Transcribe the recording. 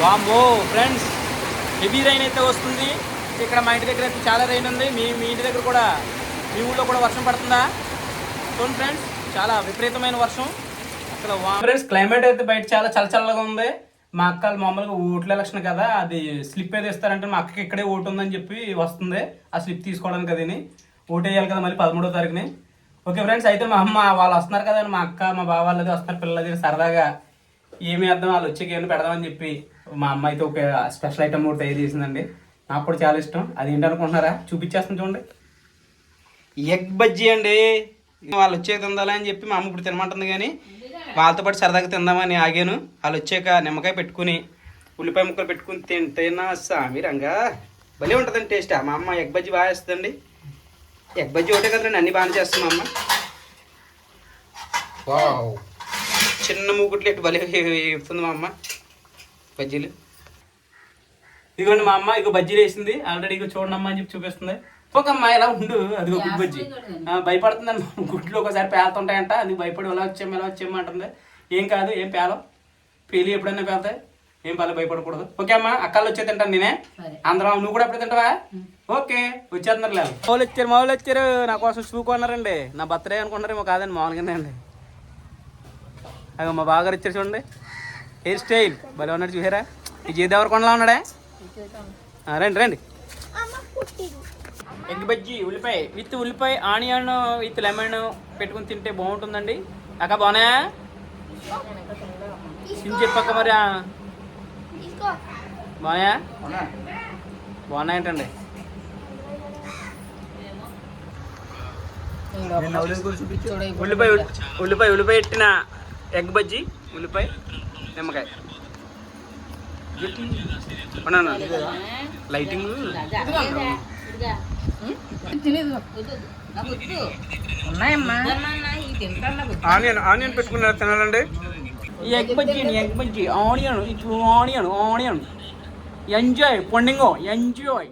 వామ్మో friends heavy rain అయితే వస్తుంది. ఇక్కడ మా ఇంటి దగ్గర అయితే చాలా రైన్ ఉంది. మీ మీ ఇంటి దగ్గర కూడా మీ ఊళ్ళో కూడా వర్షం పడుతుందా? చూడండి ఫ్రెండ్స్ చాలా విపరీతమైన వర్షం. అసలు ఫ్రెండ్స్ క్లైమేట్ అయితే బయట చాలా చల్ల చల్లగా ఉంది. మా అక్క మామూలుగా ఓట్ల ఎలక్షన్ కదా అది స్లిప్ ఏది ఇస్తారంటే మా అక్కకి ఇక్కడే ఓటు ఉందని చెప్పి వస్తుంది. ఆ స్లిప్ తీసుకోవడానికి అది ఓటు వేయాలి కదా మళ్ళీ పదమూడో తారీఖుని. ఓకే ఫ్రెండ్స్ అయితే మా అమ్మ వాళ్ళు వస్తున్నారు కదా మా అక్క మా బావ వాళ్ళది వస్తున్నారు పిల్లలది సరదాగా ఏమి వేద్దాం వాళ్ళు వచ్చే ఏమైనా పెడదామని చెప్పి మా అమ్మ అయితే ఒక స్పెషల్ ఐటమ్ కూడా తయారు చేసిందండి. నాకు కూడా చాలా ఇష్టం. అది ఏంటనుకుంటున్నారా చూపించేస్తాను చూడండి. ఎగ్ బజ్జీ అండి. వాళ్ళు వచ్చాక తిందాలని అని చెప్పి మా అమ్మ ఇప్పుడు తినమంటుంది కానీ వాళ్ళతో పాటు సరదాగా తిందామని ఆగాను. వాళ్ళు వచ్చాక నిమ్మకాయ పెట్టుకుని ఉల్లిపాయ ముక్కలు పెట్టుకుని తింటేనా సామి రంగా. భలే ఉంటుందండి టేస్ట్. మా అమ్మ ఎగ్ బజ్జీ బాగా వేస్తుందండి. ఎగ్ బజ్జీ ఒకటే కదండి అన్ని బాగానే చేస్తుంది మా అమ్మ. వావ్. చిన్న మూకుట్లు ఎట్టు భలే వేస్తుంది మా అమ్మ? బజ్జీలు. ఇదిగోండి మా అమ్మ ఇగో బజ్జీలు వేసింది. ఆల్రెడీ ఇగో చూడండి అమ్మ అని చెప్పి చూపిస్తుంది. ఒక అమ్మ ఇలా ఉండు? అది ఒక బజ్జీ ఆ, భయపడుతుందండి గుడ్లు ఒకసారి పేలుతుంటాయంట. అందుకు భయపడి ఎలా వచ్చాము ఎలా వచ్చాము అంటుంది. ఏం కాదు ఏం పేలం. పేలి ఎప్పుడైనా పేలుతాయి. ఏం పాలు భయపడకూడదు. ఓకే అమ్మా అక్కలు వచ్చే తింటాను నేనే. అందరం నువ్వు కూడా ఎప్పుడు తింటావా? ఓకే వచ్చేస్తున్నారు లేదు మామూలు వచ్చారు మామూలు వచ్చారు. నా కోసం షూ కొన్నారండి నా బర్త్డే అనుకుంటారేమో కాదండి మామూలుగానే అండి. అవి మా బావగారు ఇచ్చారు చూడండి. Hair style. భలే ఉన్నాడు చూసారా? ఈ జయదేవర కొండలా ఉన్నాడే? రండి రండి. ఎగ్ బజ్జీ ఉల్లిపాయ. విత్ ఉల్లిపాయ ఆనియన్ విత్ లెమన్ పెట్టుకుని తింటే బాగుంటుందండి. అక్క బాగున్నా తిని చెప్పక్క మరి. బాగున్నాయా? బాగున్నాయంటండి ఉల్లిపాయ ఉల్లిపాయ ఉల్లిపాయ పెట్టిన ఎగ్ బజ్జీ ఉల్లిపాయ నిమ్మకాయ. అవునా లైటింగ్. ఆనియన్ ఆనియన్ పెట్టుకున్నారు తినాలండి? ఈ egg bajji egg bajji onion ఇప్పుడు ఆనియన్ ఆనియన్. ఎంజాయ్ పండింగో ఎంజాయ్